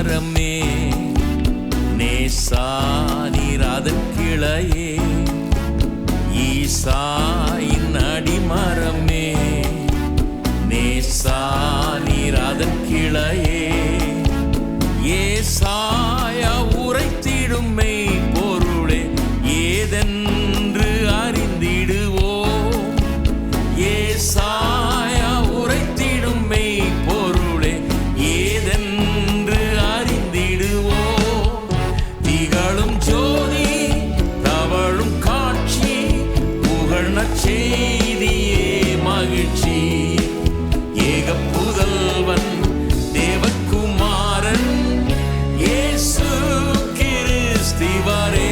மரமே நேசா நீராதன் கிளையே ஈசா arrivaremo.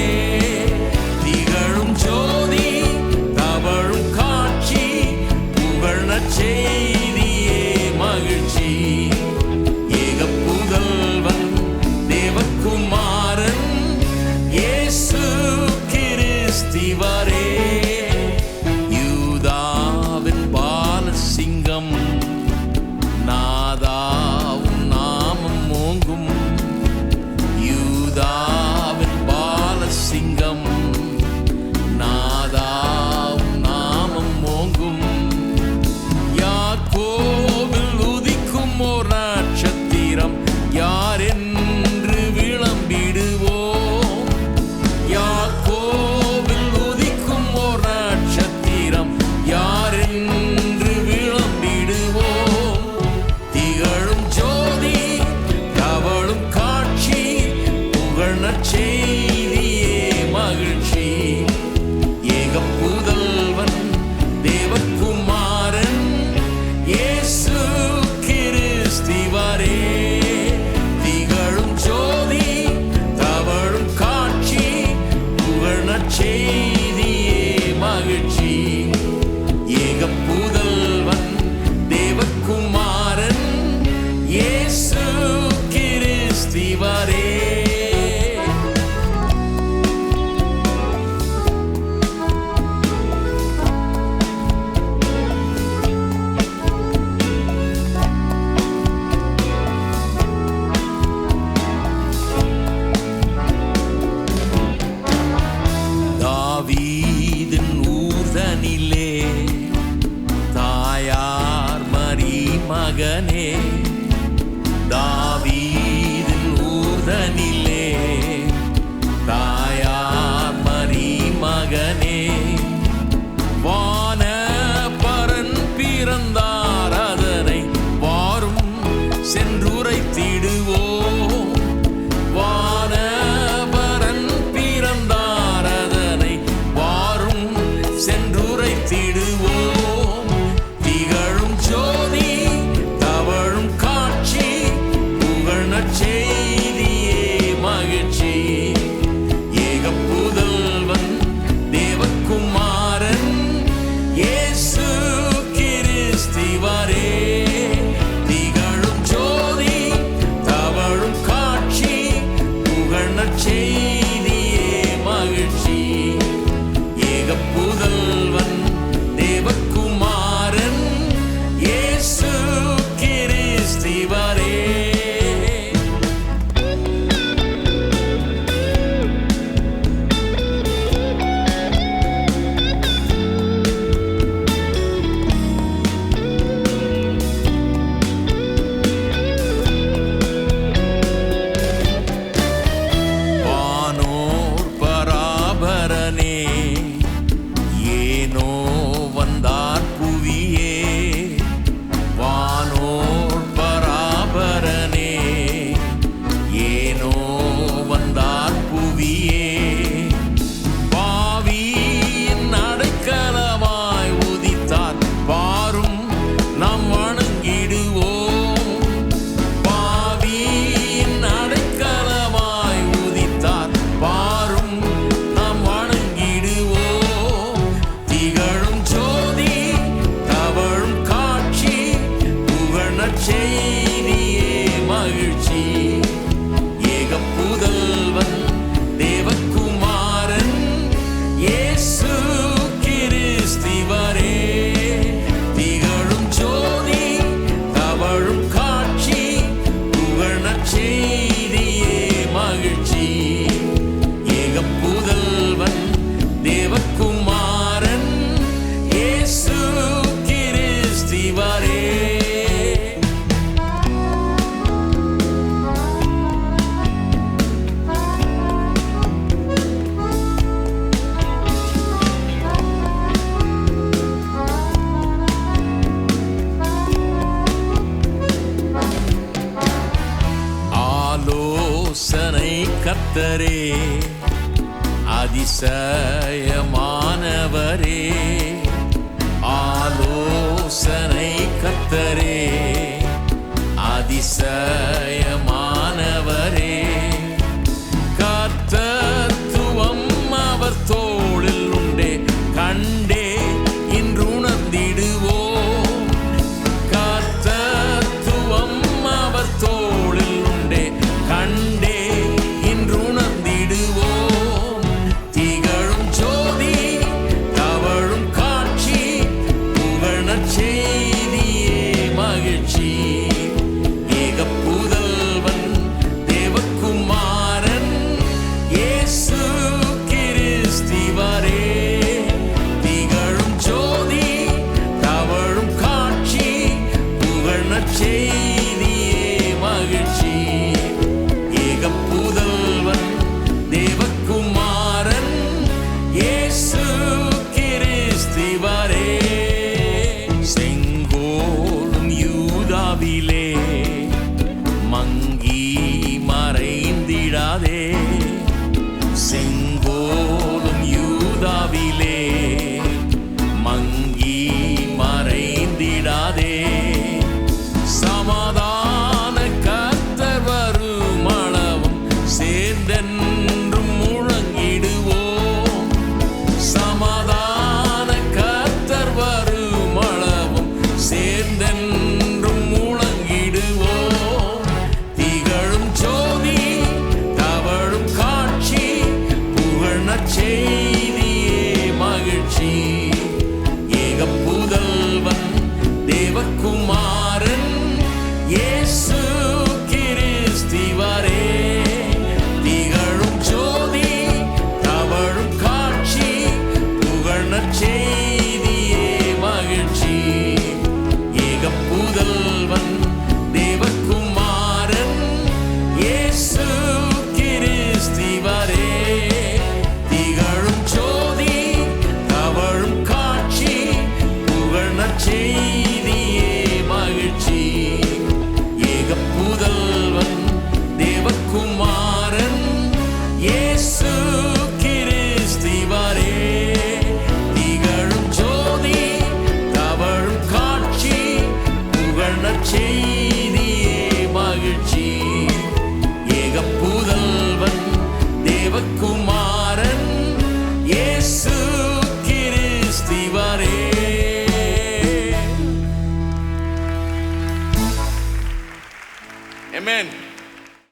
சிங்கம் மகனே தாவீதின் ஊர்தனிலே தாயார் மரி மகனே வான பரன் பிறந்தார் அதனை வாரும் சென்றுரைத்திடுவோம். shade. தானே கத்தரே அதிசயமானவரே ஆலோசனை கத்தரே அதிசய